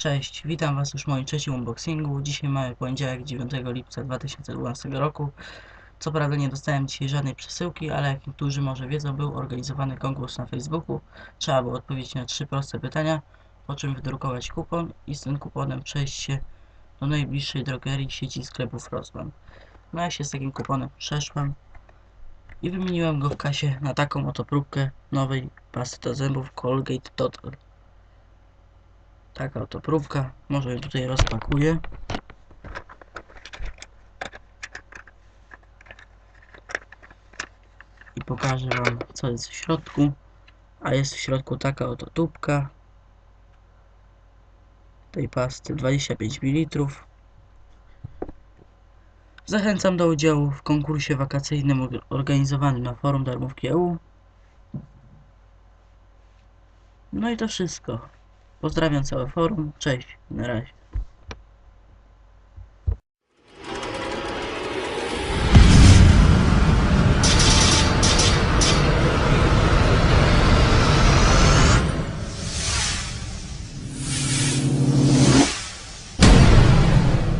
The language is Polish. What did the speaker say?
Cześć, witam Was już w moim trzecim unboxingu. Dzisiaj mamy poniedziałek 9 lipca 2012 roku. Co prawda nie dostałem dzisiaj żadnej przesyłki, ale jak niektórzy może wiedzą, był organizowany konkurs na Facebooku. Trzeba było odpowiedzieć na trzy proste pytania, po czym wydrukować kupon i z tym kuponem przejść się do najbliższej drogerii sieci sklepów Rossmann. No ja się z takim kuponem przeszłem i wymieniłem go w kasie na taką oto próbkę nowej pasty do zębów Colgate Total. Taka oto próbka. Może ją tutaj rozpakuję. I pokażę Wam co jest w środku. A jest w środku taka oto tubka tej pasty 25 ml. Zachęcam do udziału w konkursie wakacyjnym organizowanym na forum Darmówki EU. No i to wszystko. Pozdrawiam całe forum. Cześć. Na razie.